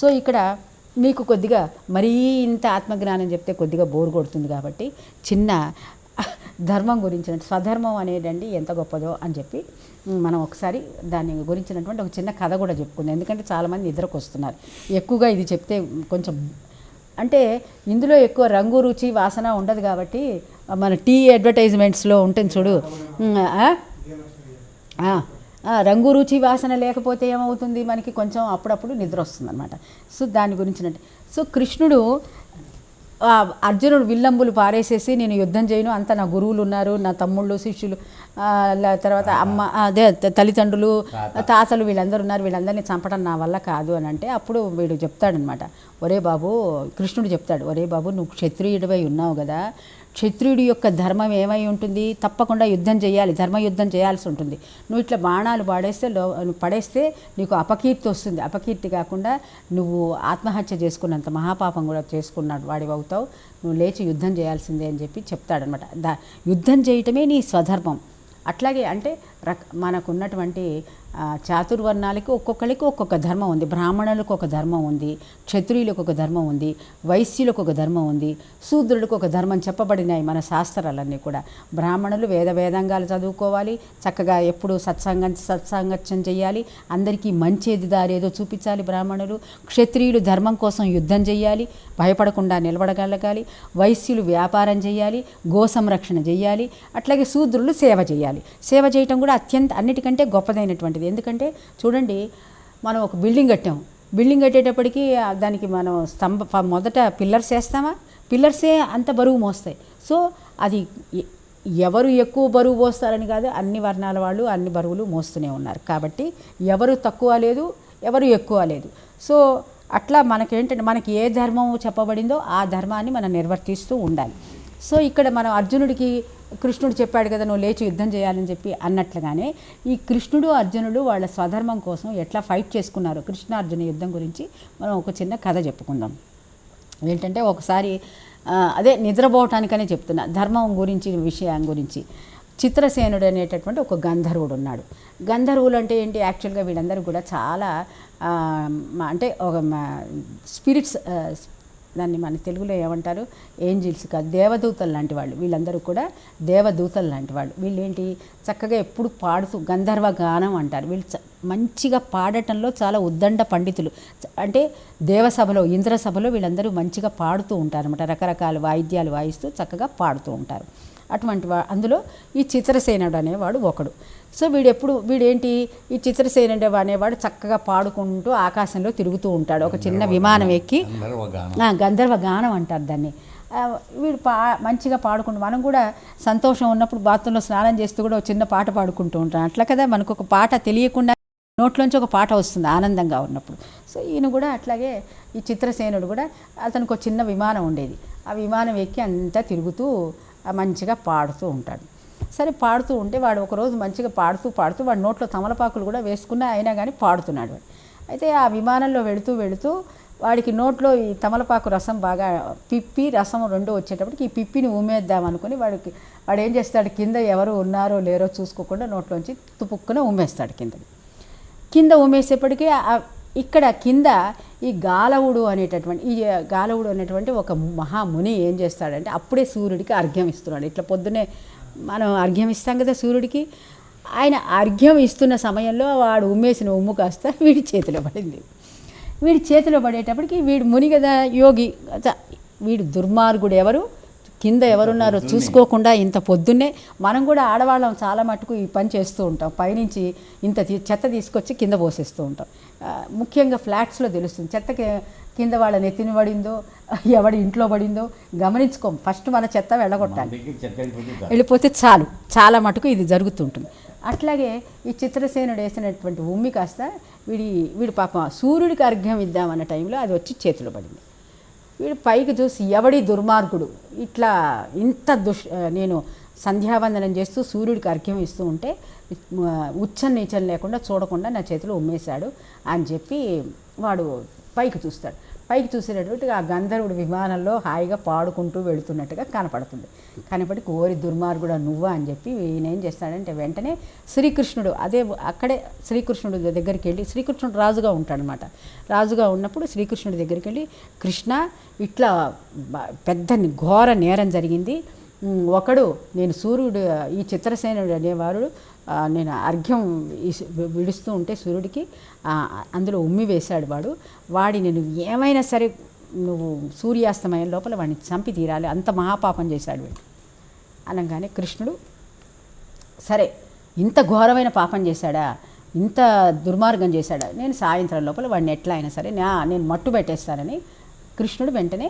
So ఇక్కడ మీకు కొద్దిగా మరీ ఇంత ఆత్మజ్ఞానం చెప్తే కొద్దిగా బోర్ కొడుతుంది కాబట్టి చిన్న ధర్మం గురించి స్వధర్మం అనేదండి ఎంత గొప్పదో అని చెప్పి మనం ఒకసారి దాని గురించినటువంటి ఒక చిన్న కథ కూడా చెప్పుకుందాం. ఎందుకంటే చాలామంది నిద్రకు వస్తున్నారు ఎక్కువగా ఇది చెప్తే కొంచెం అంటే ఇందులో ఎక్కువ రంగు రుచి వాసన ఉండదు కాబట్టి మన టీ అడ్వర్టైజ్మెంట్స్లో ఉంటుంది చూడు. రంగు రుచి వాసన లేకపోతే ఏమవుతుంది? మనకి కొంచెం అప్పుడప్పుడు నిద్ర వస్తుంది అనమాట సో దాని గురించినట్టు. సో కృష్ణుడు అర్జునుడు విల్లంబులు పారేసేసి నేను యుద్ధం చేయను. అంత నా గురువులు ఉన్నారు నా తమ్ముళ్ళు శిష్యులు తర్వాత అమ్మ అదే తల్లిదండ్రులు తాతలు వీళ్ళందరూ ఉన్నారు. వీళ్ళందరినీ చంపడం నా వల్ల కాదు అని అంటే అప్పుడు వీడు చెప్తాడనమాట ఒరే బాబు కృష్ణుడు చెప్తాడు ఒరే బాబు నువ్వు క్షత్రియుడివై ఉన్నావు కదా. క్షత్రియుడి యొక్క ధర్మం ఏమై ఉంటుంది? తప్పకుండా యుద్ధం చేయాలి ధర్మయుద్ధం చేయాల్సి ఉంటుంది. నువ్వు ఇట్లా బాణాలు పాడేస్తే లో నువ్వు పడేస్తే నీకు అపకీర్తి వస్తుంది. అపకీర్తి కాకుండా నువ్వు ఆత్మహత్య చేసుకున్నంత మహాపాపం కూడా చేసుకున్నాడు వాడి అవుతావు. నువ్వు లేచి యుద్ధం చేయాల్సిందే అని చెప్పి చెప్తాడనమాట దా యుద్ధం చేయటమే నీ స్వధర్మం. అట్లాగే అంటే రక మనకున్నటువంటి చాతుర్వర్ణాలకి ఒక్కొక్కరికి ఒక్కొక్క ధర్మం ఉంది. బ్రాహ్మణులకు ఒక ధర్మం ఉంది. క్షత్రియులకు ఒక ధర్మం ఉంది. వైశ్యులకు ఒక ధర్మం ఉంది. శూద్రులకు ఒక ధర్మం చెప్పబడినాయి మన శాస్త్రాలన్నీ కూడా. బ్రాహ్మణులు వేద వేదాంగాలు చదువుకోవాలి. చక్కగా ఎప్పుడు సత్సంగం సత్సంగత్యం చేయాలి అందరికీ మంచేది దారేదో చూపించాలి బ్రాహ్మణులు. క్షత్రియులు ధర్మం కోసం యుద్ధం చేయాలి భయపడకుండా నిలబడగలగాలి. వైశ్యులు వ్యాపారం చేయాలి గో సంరక్షణ చేయాలి అట్లాగే శూద్రులు సేవ చేయాలి సేవ చేయటం కూడా అత్యంత అన్నిటికంటే గొప్పదైనటువంటిది. ఎందుకంటే చూడండి మనం ఒక బిల్డింగ్ కట్టాం. బిల్డింగ్ కట్టేటప్పటికి దానికి మనం స్తంభ మొదట పిల్లర్స్ వేస్తామా? పిల్లర్సే అంత బరువు మోస్తాయి. సో అది ఎవరు ఎక్కువ బరువు మోస్తారని కాదు అన్ని వర్ణాల వాళ్ళు అన్ని బరువులు మోస్తూనే ఉన్నారు. కాబట్టి ఎవరు తక్కువ లేదు ఎవరు ఎక్కువ లేదు. సో అట్లా మనకేంటంటే మనకి ఏ ధర్మం చెప్పబడిందో ఆ ధర్మాన్ని మనం నిర్వర్తిస్తూ ఉండాలి. సో ఇక్కడ మనం అర్జునుడికి కృష్ణుడు చెప్పాడు కదా నువ్వు లేచి యుద్ధం చేయాలని చెప్పి అన్నట్లుగానే ఈ కృష్ణుడు అర్జునుడు వాళ్ళ స్వధర్మం కోసం ఎట్లా ఫైట్ చేసుకున్నారు కృష్ణార్జున యుద్ధం గురించి మనం ఒక చిన్న కథ చెప్పుకుందాం. ఏంటంటే ఒకసారి అదే నిద్రపోవటానికనే చెప్తున్నా ధర్మం గురించి విషయం గురించి. చిత్రసేనుడు అనేటటువంటి ఒక గంధర్వుడు ఉన్నాడు. గంధర్వులు అంటే ఏంటి? యాక్చువల్గా వీళ్ళందరూ కూడా చాలా అంటే ఒక స్పిరిట్స్ దాన్ని మన తెలుగులో ఏమంటారు? ఏంజిల్స్ కాదు దేవదూతలు లాంటి వాళ్ళు. వీళ్ళందరూ కూడా దేవదూతలు లాంటి వాళ్ళు. వీళ్ళేంటి? చక్కగా ఎప్పుడు పాడుతూ గంధర్వ గానం అంటారు. వీళ్ళు మంచిగా పాడటంలో చాలా ఉద్దండ పండితులు. అంటే దేవసభలో ఇంద్రసభలో వీళ్ళందరూ మంచిగా పాడుతూ ఉంటారు అనమాట రకరకాల వాయిద్యాలు వాయిస్తూ చక్కగా పాడుతూ ఉంటారు. అటువంటి వా అందులో ఈ చిత్రసేనుడు అనేవాడు ఒకడు. సో వీడు ఎప్పుడు వీడేంటి? ఈ చిత్రసేనుడు అనేవాడు చక్కగా పాడుకుంటూ ఆకాశంలో తిరుగుతూ ఉంటాడు. ఒక చిన్న విమానం ఎక్కి గంధర్వ గానం అంటారు దాన్ని. వీడు పా మంచిగా పాడుకుంటూ మనం కూడా సంతోషం ఉన్నప్పుడు బాత్రూంలో స్నానం చేస్తూ కూడా ఒక చిన్న పాట పాడుకుంటూ ఉంటాం. అట్లా కదా మనకు ఒక పాట తెలియకుండా నోట్లోంచి ఒక పాట వస్తుంది ఆనందంగా ఉన్నప్పుడు. సో ఈయన కూడా అట్లాగే ఈ చిత్రసేనుడు కూడా అతనికి ఒక చిన్న విమానం ఉండేది. ఆ విమానం ఎక్కి అంతా తిరుగుతూ మంచిగా పాడుతూ ఉంటాడు. సరే పాడుతూ ఉంటే వాడు ఒకరోజు మంచిగా పాడుతూ పాడుతూ వాడు నోట్లో తమలపాకులు కూడా వేసుకున్నా అయినా కానీ పాడుతున్నాడు వాడు. అయితే ఆ విమానంలో వెళుతూ వెళుతూ వాడికి నోట్లో ఈ తమలపాకు రసం బాగా పిప్పి రసం రెండు వచ్చేటప్పటికి ఈ పిప్పిని ఉమ్మేద్దాం అనుకుని వాడికి వాడు ఏం చేస్తాడు కింద ఎవరు ఉన్నారో లేరో చూసుకోకుండా నోట్లోంచి తుపుక్కున ఉమ్మేస్తాడు కింద. కింద ఉమ్మేసేపటికి ఇక్కడ కింద ఈ గాలవుడు అనేటటువంటి ఈ గాలవుడు అనేటువంటి ఒక మహాముని ఏం చేస్తాడంటే అప్పుడే సూర్యుడికి అర్ఘ్యం ఇస్తున్నాడు. ఇట్లా పొద్దునే మనం అర్ఘ్యం ఇస్తాం కదా సూర్యుడికి ఆయన అర్ఘ్యం ఇస్తున్న సమయంలో వాడు ఉమ్మేసిన ఉమ్ము కాస్త వీడి చేతిలో పడింది. వీడి చేతిలో పడేటప్పటికి వీడు ముని కదా యోగి. వీడు దుర్మార్గుడు ఎవరు? కింద ఎవరున్నారో చూసుకోకుండా ఇంత పొద్దున్నే. మనం కూడా ఆడవాళ్ళం చాలా మటుకు ఈ పని చేస్తూ ఉంటాం. పైనుంచి ఇంత చెత్త తీసుకొచ్చి కింద పోసేస్తూ ఉంటాం. ముఖ్యంగా ఫ్లాట్స్లో తెలుస్తుంది. చెత్తకి కింద వాళ్ళ నెత్తిన పడిందో ఎవడి ఇంట్లో పడిందో గమనించుకోం. ఫస్ట్ మన చెత్త వెళ్ళగొట్టాలి. వెళ్ళిపోతే చాలు. చాలు మటుకు ఇది జరుగుతుంటుంది. అట్లాగే ఈ చిత్రసేనుడు వేసినటువంటి ఉమ్మి కాస్త వీడి వీడి పాపం సూర్యుడికి అర్ఘ్యం ఇద్దామన్న టైంలో అది వచ్చి చేతిలో పడింది. వీడు పైకి చూసి ఎవడి దుర్మార్గుడు? ఇట్లా ఇంత దుష్ నేను సంధ్యావందనం చేస్తూ సూర్యుడికి అర్ఘ్యం ఇస్తూ ఉంటే ఉచ్చం నీచం లేకుండా చూడకుండా నా చేతిలో ఉమ్మేశాడు అని చెప్పి వాడు పైకి చూస్తాడు. పైకి చూసేటట్టుగా ఆ గంధర్వుడు విమానంలో హాయిగా పాడుకుంటూ వెళుతున్నట్టుగా కనపడుతుంది. కనపడి కోరి దుర్మార్గుడు నువ్వా అని చెప్పి ఈయన ఏం చేస్తాడంటే వెంటనే శ్రీకృష్ణుడు అదే అక్కడే శ్రీకృష్ణుడు దగ్గరికి వెళ్ళి శ్రీకృష్ణుడు రాజుగా ఉంటాడనమాట. రాజుగా ఉన్నప్పుడు శ్రీకృష్ణుడి దగ్గరికి వెళ్ళి కృష్ణ ఇట్లా పెద్ద ఘోర నేరం జరిగింది. ఒకడు నేను సూర్యుడు ఈ చిత్రసేనుడు అనేవాడు నేను అర్ఘ్యం విడుస్తూ ఉంటే సూర్యుడికి అందులో ఉమ్మి వేశాడు వాడు. వాడి నేను ఏమైనా సరే నువ్వు సూర్యాస్తమయం లోపల వాడిని చంపి తీరాలి అంత మహాపాపం చేశాడు వీడు. అనగానే కృష్ణుడు సరే ఇంత ఘోరమైన పాపం చేశాడా ఇంత దుర్మార్గం చేశాడా నేను సాయంత్రం లోపల వాడిని ఎట్లా అయినా సరే నా నేను మట్టు పెట్టేస్తానని కృష్ణుడు వెంటనే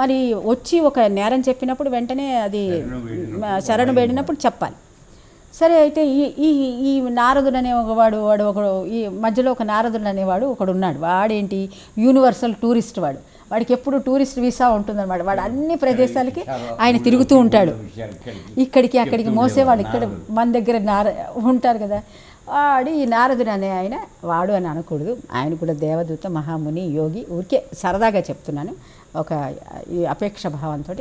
మరి వచ్చి ఒక నేరం చెప్పినప్పుడు వెంటనే అది శరణు వేడినప్పుడు చెప్పాలి. సరే అయితే ఈ ఈ ఈ నారదుడు అనే ఒకవాడు వాడు ఒకడు ఈ మధ్యలో ఒక నారదుడు అనేవాడు ఒకడు ఉన్నాడు వాడేంటి? యూనివర్సల్ టూరిస్ట్ వాడు. వాడికి ఎప్పుడు టూరిస్ట్ వీసా ఉంటుందన్నమాట. వాడు అన్ని ప్రదేశాలకి ఆయన తిరుగుతూ ఉంటాడు. ఇక్కడికి అక్కడికి మోసేవాడు ఇక్కడ మన దగ్గర నార ఉంటారు కదా. వాడు ఈ నారదుడు అనే ఆయన వాడు అని అనకూడదు. ఆయన కూడా దేవదూత మహాముని యోగి ఊరికే సరదాగా చెప్తున్నాను. ఒక ఈ అపేక్ష భావంతో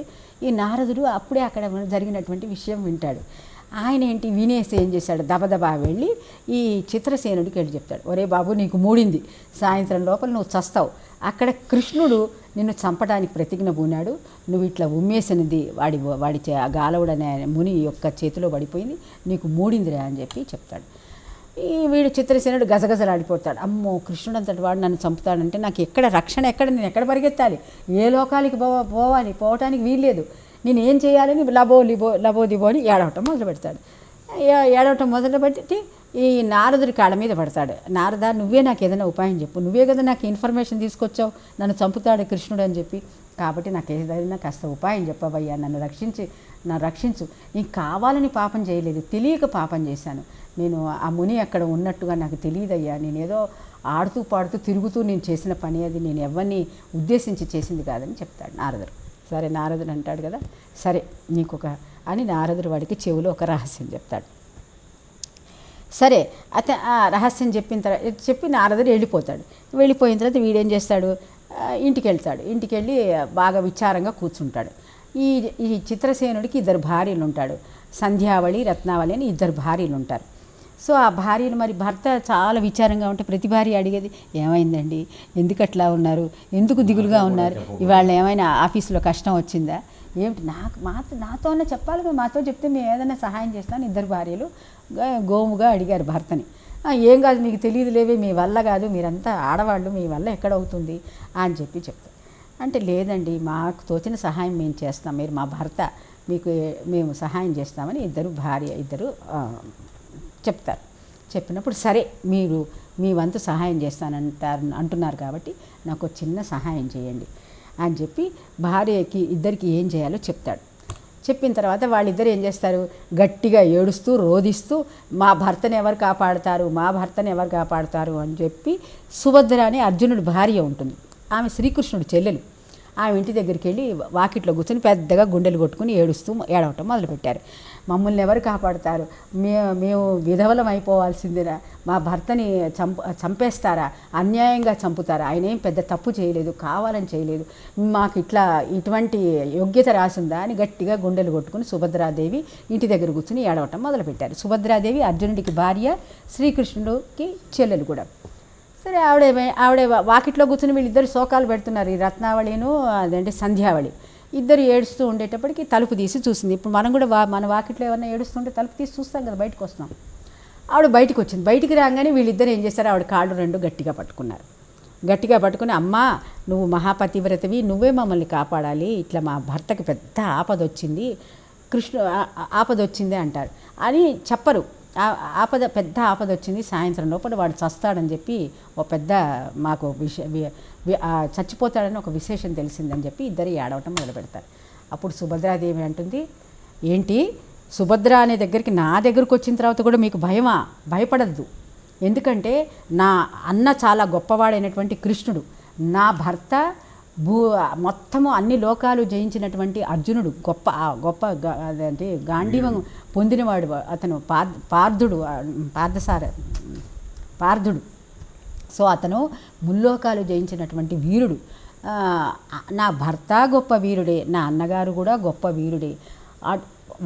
ఈ నారదుడు అప్పుడే అక్కడ జరిగినటువంటి విషయం వింటాడు. ఆయన ఏంటి? వినేసి ఏం చేశాడు? దబదబా వెళ్ళి ఈ చిత్రసేనుడికి వెళ్ళి చెప్తాడు. ఒరే బాబు నీకు మూడింది. సాయంత్రం లోపల నువ్వు చస్తావు. అక్కడ కృష్ణుడు నిన్ను చంపడానికి ప్రతిజ్ఞ పూనాడు. నువ్వు ఇట్లా ఉమ్మేసినది వాడి వాడి చే- ఆ ముని యొక్క చేతిలో పడిపోయింది. నీకు మూడిందిరా అని చెప్పి చెప్తాడు. ఈ వీడు చిత్రసేనుడు గజగజలాడిపోతాడు. అమ్మో కృష్ణుడు అంతటి వాడు నన్ను చంపుతాడంటే నాకు ఎక్కడ రక్షణ ఎక్కడ నేను ఎక్కడ పరిగెత్తాలి? ఏ లోకాలకి పో పోవాలి? పోవటానికి వీల్లేదు. నేను ఏం చేయాలని లబో లిబో లబో దిబో అని ఏడవటం మొదలు పెడతాడు ఏడవటం మొదలు పెట్టి ఈ నారదుడి కాళ్ళ మీద పడతాడు. నారద నువ్వే నాకు ఏదైనా ఉపాయం చెప్పు. నువ్వే కదా నాకు ఇన్ఫర్మేషన్ తీసుకొచ్చావు. నన్ను చంపుతాడు కృష్ణుడు అని చెప్పి. కాబట్టి నాకు ఏదైనా కాస్త ఉపాయం చెప్పవయ్యా. నన్ను రక్షించి నన్ను రక్షించు. నీకు కావాలని పాపం చేయలేదు. తెలియక పాపం చేశాను. నేను ఆ ముని అక్కడ ఉన్నట్టుగా నాకు తెలియదయ్యా. నేనేదో ఆడుతూ పాడుతూ తిరుగుతూ నేను చేసిన పని అది నేను ఎవరిని ఉద్దేశించి చేసింది కాదని చెప్తాడు నారదుడు. సరే నారదుడు అంటాడు కదా సరే నీకు ఒక అని నారదుడు వాడికి చెవిలో ఒక రహస్యం చెప్తాడు. సరే అత ఆ రహస్యం చెప్పిన తర్వాత చెప్పి నారదుడు వెళ్ళిపోతాడు. వెళ్ళిపోయిన తర్వాత వీడేం చేస్తాడు? ఇంటికి వెళ్తాడు ఇంటికి వెళ్ళి బాగా విచారంగా కూర్చుంటాడు. ఈ ఈ చిత్రసేనుడికి ఇద్దరు భార్యలు ఉంటాడు సంధ్యావళి రత్నావళి అని ఇద్దరు భార్యలు ఉంటారు సో ఆ భార్యను మరి భర్త చాలా విచారంగా ఉంటే ప్రతి భార్య అడిగేది ఏమైందండి? ఎందుకు అట్లా ఉన్నారు? ఎందుకు దిగులుగా ఉన్నారు? ఇవాళ ఏమైనా ఆఫీసులో కష్టం వచ్చిందా? ఏమిటి? నాకు మాతో నాతోనే చెప్పాలి కదా మాతో చెప్తే మేము ఏదైనా సహాయం చేస్తాను ఇద్దరు భార్యలు గోముగా అడిగారు భర్తని. "ఆ, ఏం కాదు మీకు తెలియదు లేవే మీ వల్ల కాదు మీరంతా ఆడవాళ్ళు మీ వల్ల ఎక్కడవుతుంది అని చెప్పి చెప్తారు అంటే లేదండి మాకు తోచిన సహాయం మేము చేస్తాం మీరు మా భర్త మీకు మేము సహాయం చేస్తామని ఇద్దరు భార్య ఇద్దరు చెప్తారు. చెప్పినప్పుడు సరే మీరు మీ వంతు సహాయం చేస్తానంటారు అంటున్నారు కాబట్టి నాకు చిన్న సహాయం చేయండి అని చెప్పి భార్యకి ఇద్దరికి ఏం చేయాలో చెప్తాడు. చెప్పిన తర్వాత వాళ్ళిద్దరు ఏం చేస్తారు? గట్టిగా ఏడుస్తూ రోదిస్తూ మా భర్తను ఎవరు కాపాడుతారు? మా భర్తను ఎవరు కాపాడుతారు? అని చెప్పి సుభద్ర అనే అర్జునుడి భార్య ఉంటుంది. ఆమె శ్రీకృష్ణుడు చెల్లెలు. ఆమె ఇంటి దగ్గరికి వెళ్ళి వాకిట్లో కూర్చొని పెద్దగా గుండెలు కొట్టుకుని ఏడుస్తూ ఏడవటం మొదలుపెట్టారు. మమ్మల్ని ఎవరు కాపాడుతారు? మే మేము విధవలం అయిపోవాల్సిందేనా మా భర్తని చంప చంపేస్తారా? అన్యాయంగా చంపుతారా? ఆయన ఏం పెద్ద తప్పు చేయలేదు కావాలని చేయలేదు. మాకు ఇట్లా ఇటువంటి యోగ్యత రాసిందా అని గట్టిగా గుండెలు కొట్టుకుని సుభద్రాదేవి ఇంటి దగ్గర కూర్చుని ఏడవటం మొదలుపెట్టారు. సుభద్రాదేవి అర్జునుడికి భార్య శ్రీకృష్ణుడికి చెల్లెలు కూడా. సరే ఆవిడ ఆవిడ వాకిట్లో కూర్చుని వీళ్ళిద్దరు శోకాలు పెడుతున్నారు. ఈ రత్నావళిను అదేంటి సంధ్యావళి. ఇద్దరు ఏడుస్తూ ఉండేటప్పటికి తలుపు తీసి చూసింది. ఇప్పుడు మనం కూడా వా మన వాకిట్లో ఏమన్నా ఏడుస్తుంటే తలుపు తీసి చూస్తాం కదా బయటకు వస్తాం. ఆవిడ బయటకు వచ్చింది. బయటికి రాగానే వీళ్ళిద్దరు ఏం చేశారు? ఆవిడ కాళ్ళు రెండు గట్టిగా పట్టుకున్నారు. గట్టిగా పట్టుకుని అమ్మా నువ్వు మహాపతివ్రతవి నువ్వే మమ్మల్ని కాపాడాలి. ఇట్లా మా భర్తకి పెద్ద ఆపద వచ్చింది కృష్ణ ఆపద వచ్చింది అంటారు. అని చెప్పరు. ఆపద పెద్ద ఆపద వచ్చింది. సాయంత్రం లోపల వాడు చస్తాడని చెప్పి ఒక పెద్ద మాకు విష చచ్చిపోతాడని ఒక విశేషం తెలిసిందని చెప్పి ఇద్దరు ఏడవటం మొదలు పెడతారు. అప్పుడు సుభద్రాదేవి అంటుంది ఏంటి? సుభద్ర అనే దగ్గరికి నా దగ్గరకు వచ్చిన తర్వాత కూడా మీకు భయమా? భయపడద్దు. ఎందుకంటే నా అన్న చాలా గొప్పవాడైనటువంటి కృష్ణుడు. నా భర్త భూ మొత్తము అన్ని లోకాలు జయించినటువంటి అర్జునుడు గొప్ప గొప్ప అదేంటి గాంధీవం పొందినవాడు అతను పార్ పార్థుడు పార్థసార పార్థుడు సో అతను ముల్లోకాలు జయించినటువంటి వీరుడు. నా భర్త గొప్ప వీరుడే నా అన్నగారు కూడా గొప్ప వీరుడే.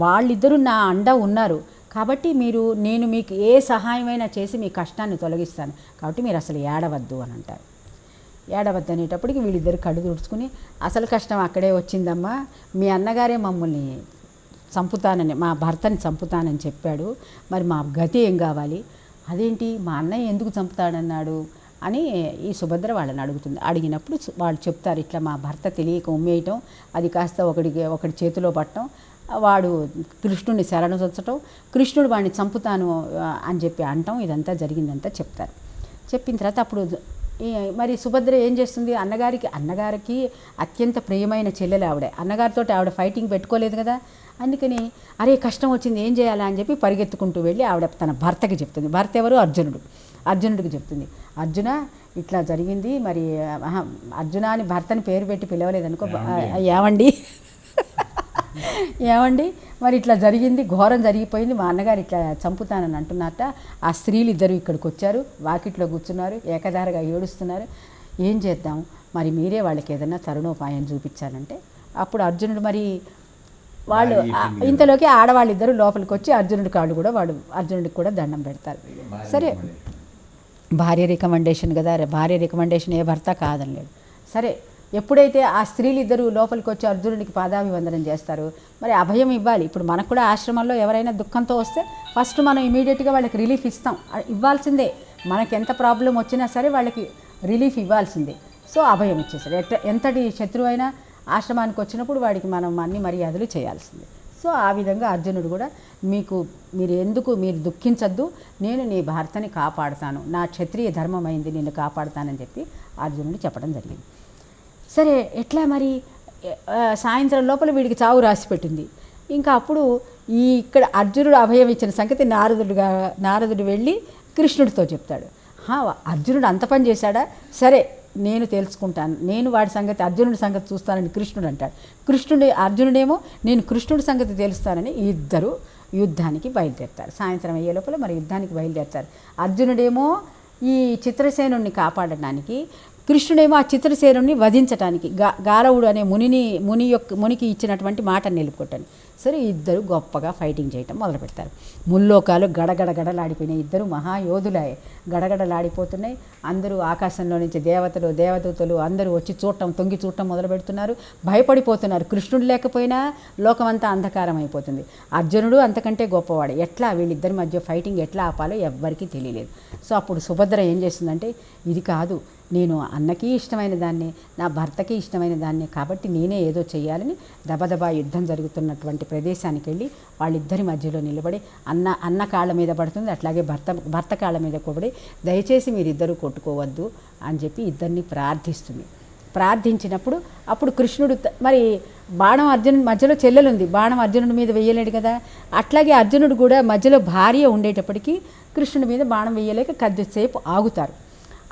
వాళ్ళిద్దరూ నా అండ ఉన్నారు. కాబట్టి మీరు నేను మీకు ఏ సహాయమైనా చేసి మీ కష్టాన్ని తొలగిస్తాను. కాబట్టి మీరు అసలు ఏడవద్దు అని అంటారు. ఏడవద్దు అనేటప్పటికి వీళ్ళిద్దరు కళ్ళు తుడుచుకుని అసలు కష్టం అక్కడే వచ్చిందమ్మా మీ అన్నగారే మమ్మల్ని చంపుతానని మా భర్తని చంపుతానని చెప్పాడు. మరి మా గతి ఏం కావాలి? అదేంటి మా అన్నయ్య ఎందుకు చంపుతాడన్నాడు? అని ఈ సుభద్ర వాళ్ళని అడుగుతుంది. అడిగినప్పుడు వాళ్ళు చెప్తారు ఇట్లా మా భర్త తెలియక ఉమ్మేయటం అది కాస్త ఒకడికి ఒకటి చేతిలో పట్టడం వాడు కృష్ణుడిని శరణు చొచ్చటం కృష్ణుడు వాడిని చంపుతాను అని చెప్పి అంటాం ఇదంతా జరిగిందంతా చెప్తారు. చెప్పిన తర్వాత అప్పుడు మరి సుభద్ర ఏం చేస్తుంది? అన్నగారికి అన్నగారికి అత్యంత ప్రియమైన చెల్లెలు ఆవిడ. అన్నగారితో ఆవిడ ఫైటింగ్ పెట్టుకోలేదు కదా? అందుకని అరే కష్టం వచ్చింది ఏం చేయాలా అని చెప్పి పరిగెత్తుకుంటూ వెళ్ళి ఆవిడ తన భర్తకి చెప్తుంది. భర్త ఎవరు? అర్జునుడు. అర్జునుడికి చెప్తుంది. అర్జున ఇట్లా జరిగింది మరి అర్జున అని భర్తని పేరు పెట్టి పిలవలేదనుకో ఏమండి? ఏమండి? మరి ఇట్లా జరిగింది ఘోరం జరిగిపోయింది మా అన్నగారు ఇట్లా చంపుతానని అంటున్నట్ట ఆ స్త్రీలు ఇద్దరు ఇక్కడికి వచ్చారు వాకిట్లో కూర్చున్నారు ఏకధారగా ఏడుస్తున్నారు. ఏం చేద్దాం? మరి మీరే వాళ్ళకి ఏదైనా తరుణోపాయం చూపించాలంటే? అప్పుడు అర్జునుడు మరి వాళ్ళు ఇంతలోకి ఆడవాళ్ళు ఇద్దరు లోపలికి వచ్చి అర్జునుడి కాళ్ళు కూడా వాడు అర్జునుడికి కూడా దండం పెడతారు. సరే. భార్య రికమెండేషన్ కదా భార్య రికమెండేషన్ ఏ భర్త కాదనలేడు సరే. ఎప్పుడైతే ఆ స్త్రీలు ఇద్దరు లోపలికి వచ్చి అర్జునుడికి పాదాభివందనం చేస్తారు మరి అభయం ఇవ్వాలి. ఇప్పుడు మనకు కూడా ఆశ్రమంలో ఎవరైనా దుఃఖంతో వస్తే ఫస్ట్ మనం ఇమీడియట్గా వాళ్ళకి రిలీఫ్ ఇస్తాం. ఇవ్వాల్సిందే. మనకి ఎంత ప్రాబ్లం వచ్చినా సరే వాళ్ళకి రిలీఫ్ ఇవ్వాల్సిందే. సో అభయం ఇచ్చేసారు ఎట్ట ఎంతటి శత్రువు అయినా ఆశ్రమానికి వచ్చినప్పుడు వాడికి మనం అన్ని మర్యాదలు చేయాల్సిందే. సో ఆ విధంగా అర్జునుడు కూడా మీకు మీరు ఎందుకు మీరు దుఃఖించద్దు నేను నీ భర్తని కాపాడుతాను. నా క్షత్రియ ధర్మమైంది నేను నిన్ను కాపాడుతానని చెప్పి అర్జునుడు చెప్పడం జరిగింది. సరే ఎట్లా మరి? సాయంత్రం లోపల వీడికి చావు రాసి పెట్టింది. ఇంకా అప్పుడు ఈ ఇక్కడ అర్జునుడు అభయం ఇచ్చిన సంగతి నారదుడుగా నారదుడు వెళ్ళి కృష్ణుడితో చెప్తాడు. "హా, అర్జునుడు అంత పని చేశాడా? సరే నేను తెలుసుకుంటాను. నేను వాడి సంగతి అర్జునుడి సంగతి చూస్తానని కృష్ణుడు అంటాడు. కృష్ణుడి అర్జునుడేమో నేను కృష్ణుడి సంగతి తెలుస్తానని ఇద్దరు యుద్ధానికి బయలుదేరుతారు. సాయంత్రం అయ్యే లోపల మరి యుద్ధానికి బయలుదేరుతారు. అర్జునుడేమో ఈ చిత్రసేనుణ్ణి కాపాడడానికి కృష్ణుడేమో ఆ చిత్రసేనుని వధించటానికి గా గారవుడు అనే మునిని ముని యొక్క మునికి ఇచ్చినటువంటి మాటను నిలుపుకొట్టని సరే ఇద్దరు గొప్పగా ఫైటింగ్ చేయటం మొదలు పెడతారు ముల్లోకాలు గడగడగడలాడిపోయినాయి. ఇద్దరు మహాయోధులే గడగడలాడిపోతున్నాయి. అందరూ ఆకాశంలో నుంచి దేవతలు దేవదూతలు అందరూ వచ్చి చూడటం తొంగి చూడటం మొదలు పెడుతున్నారు భయపడిపోతున్నారు. కృష్ణుడు లేకపోయినా లోకమంతా అంధకారం అయిపోతుంది అర్జునుడు అంతకంటే గొప్పవాడు. ఎట్లా వీళ్ళిద్దరి మధ్య ఫైటింగ్ ఎట్లా ఆపాలో ఎవ్వరికీ తెలియలేదు. సో అప్పుడు సుభద్ర ఏం చేస్తుందంటే ఇది కాదు నేను అన్నకి ఇష్టమైన దాన్ని నా భర్తకి ఇష్టమైన దాన్ని కాబట్టి నేనే ఏదో చేయాలని దబదబా యుద్ధం జరుగుతున్నటువంటి ప్రదేశానికి వెళ్ళి వాళ్ళిద్దరి మధ్యలో నిలబడి అన్న అన్న కాళ్ళ మీద పడుతుంది అట్లాగే భర్త భర్త కాళ్ళ మీద కూబడి దయచేసి మీరిద్దరూ కొట్టుకోవద్దు అని చెప్పి ఇద్దరిని ప్రార్థిస్తుంది. ప్రార్థించినప్పుడు అప్పుడు కృష్ణుడు మరి బాణం అర్జునుడి మధ్యలో చెల్లెలుంది బాణం అర్జునుడి మీద వేయలేడు కదా. అట్లాగే అర్జునుడు కూడా మధ్యలో భార్య ఉండేటప్పటికీ కృష్ణుడి మీద బాణం వేయలేక కొద్దిసేపు ఆగుతారు.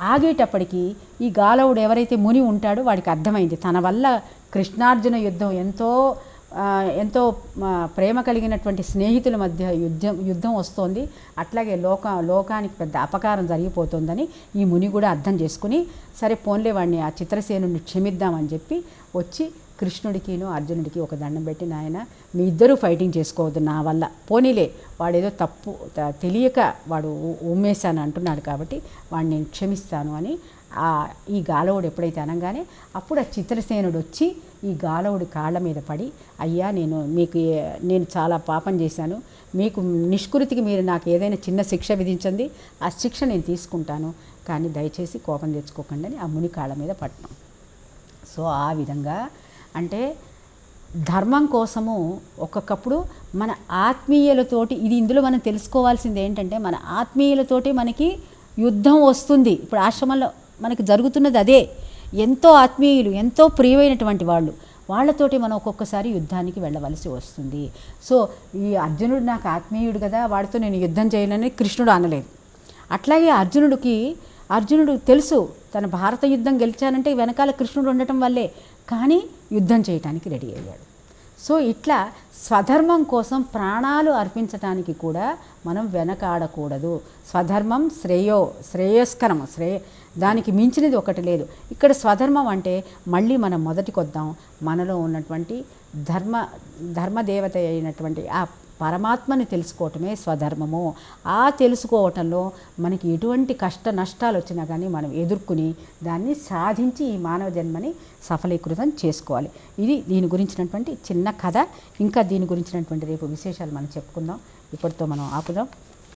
ఆగేటప్పటికి ఈ గాలవుడు ఎవరైతే ముని ఉంటాడో వాడికి అర్థమైంది. తన వల్ల కృష్ణార్జున యుద్ధం ఎంతో ఎంతో ప్రేమ కలిగినటువంటి స్నేహితుల మధ్య యుద్ధం యుద్ధం వస్తోంది. అట్లాగే లోక లోకానికి పెద్ద అపకారం జరిగిపోతుందని ఈ ముని కూడా అర్థం చేసుకుని సరే పోన్లే వాడిని ఆ చిత్రసేనుని క్షమిద్దామని చెప్పి వచ్చి కృష్ణుడికిను అర్జునుడికి ఒక దండం పెట్టి నాయన మీ ఇద్దరూ ఫైటింగ్ చేసుకోవద్దు నా వల్ల. పోనీలే వాడేదో తప్పు తెలియక వాడు ఉ- ఉమ్మేశాను అంటున్నాడు కాబట్టి వాడిని నేను క్షమిస్తాను అని ఈ గాలవుడు ఎప్పుడైతే అనగానే అప్పుడు ఆ చిత్రసేనుడు వచ్చి ఈ గాలవుడి కాళ్ళ మీద పడి అయ్యా నేను మీకు నేను చాలా పాపం చేశాను. మీకు నిష్కృతికి మీరు నాకు ఏదైనా చిన్న శిక్ష విధించండి. ఆ శిక్ష నేను తీసుకుంటాను. కానీ దయచేసి కోపం తెచ్చుకోకండి అని ఆ ముని కాళ్ళ మీద పట్టినాం సో ఆ విధంగా అంటే ధర్మం కోసము ఒక్కొక్కప్పుడు మన ఆత్మీయులతోటి ఇది ఇందులో మనం తెలుసుకోవాల్సింది ఏంటంటే మన ఆత్మీయులతోటి మనకి యుద్ధం వస్తుంది. ఇప్పుడు ఆశ్రమంలో మనకి జరుగుతున్నది అదే. ఎంతో ఆత్మీయులు ఎంతో ప్రియమైనటువంటి వాళ్ళు వాళ్ళతోటి మనం ఒక్కొక్కసారి యుద్ధానికి వెళ్ళవలసి వస్తుంది. సో ఈ అర్జునుడు నాకు ఆత్మీయుడు కదా వాడితో నేను యుద్ధం చేయనని కృష్ణుడు అనలేదు. అట్లాగే అర్జునుడికి అర్జునుడు తెలుసు తన భారత యుద్ధం గెలిచానంటే వెనకాల కృష్ణుడు ఉండటం వల్లే. కానీ యుద్ధం చేయటానికి రెడీ అయ్యాడు. సో ఇట్లా స్వధర్మం కోసం ప్రాణాలు అర్పించటానికి కూడా మనం వెనకాడకూడదు. స్వధర్మం శ్రేయో శ్రేయస్కరం శ్రేయ దానికి మించినది ఒకటి లేదు. ఇక్కడ స్వధర్మం అంటే మళ్ళీ మనం మొదటికొద్దాం. మనలో ఉన్నటువంటి ధర్మ ధర్మదేవత అయినటువంటి ఆ పరమాత్మని తెలుసుకోవటమే స్వధర్మము. ఆ తెలుసుకోవటంలో మనకి ఎటువంటి కష్ట నష్టాలు వచ్చినా కానీ మనం ఎదుర్కొని దాన్ని సాధించి ఈ మానవ జన్మని సఫలీకృతం చేసుకోవాలి. ఇది దీని గురించినటువంటి చిన్న కథ. ఇంకా దీని గురించినటువంటి రేపు విశేషాలు మనం చెప్పుకుందాం. ఇప్పటితో మనం ఆపుదాం.